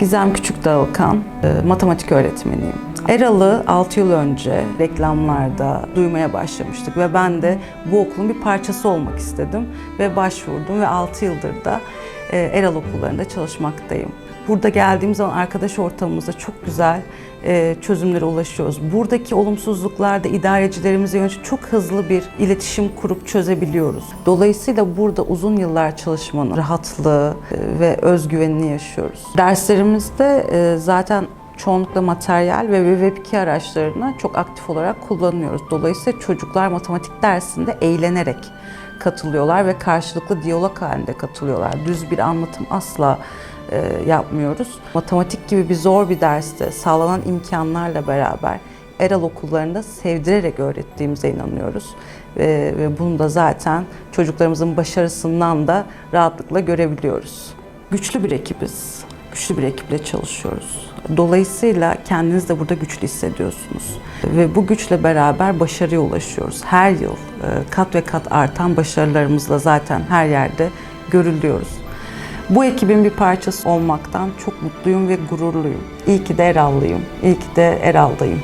Gizem Küçükdağılkan, e, matematik öğretmeniyim. Eral'ı 6 yıl önce reklamlarda duymaya başlamıştık ve ben de bu okulun bir parçası olmak istedim ve başvurdum ve 6 yıldır da Eral okullarında çalışmaktayım. Burada geldiğim zaman arkadaş ortamımızda çok güzel e, çözümlere ulaşıyoruz. Buradaki olumsuzluklarda idarecilerimize yönelik çok hızlı bir iletişim kurup çözebiliyoruz. Dolayısıyla burada uzun yıllar çalışmanın rahatlığı e, ve özgüvenini yaşıyoruz. Derslerimizde e, zaten çoğunlukla materyal ve Web2 araçlarını çok aktif olarak kullanıyoruz. Dolayısıyla çocuklar matematik dersinde eğlenerek katılıyorlar ve karşılıklı diyalog halinde katılıyorlar. Düz bir anlatım asla e, yapmıyoruz. Matematik gibi bir zor bir derste sağlanan imkanlarla beraber Eral okullarında sevdirerek öğrettiğimize inanıyoruz. Ve, ve bunu da zaten çocuklarımızın başarısından da rahatlıkla görebiliyoruz. Güçlü bir ekibiz. Güçlü bir ekiple çalışıyoruz. Dolayısıyla kendiniz de burada güçlü hissediyorsunuz. Ve bu güçle beraber başarıya ulaşıyoruz. Her yıl e, kat ve kat artan başarılarımızla zaten her yerde görülüyoruz. Bu ekibin bir parçası olmaktan çok mutluyum ve gururluyum. İyi ki de Erallıyım, iyi ki de Eral'dayım.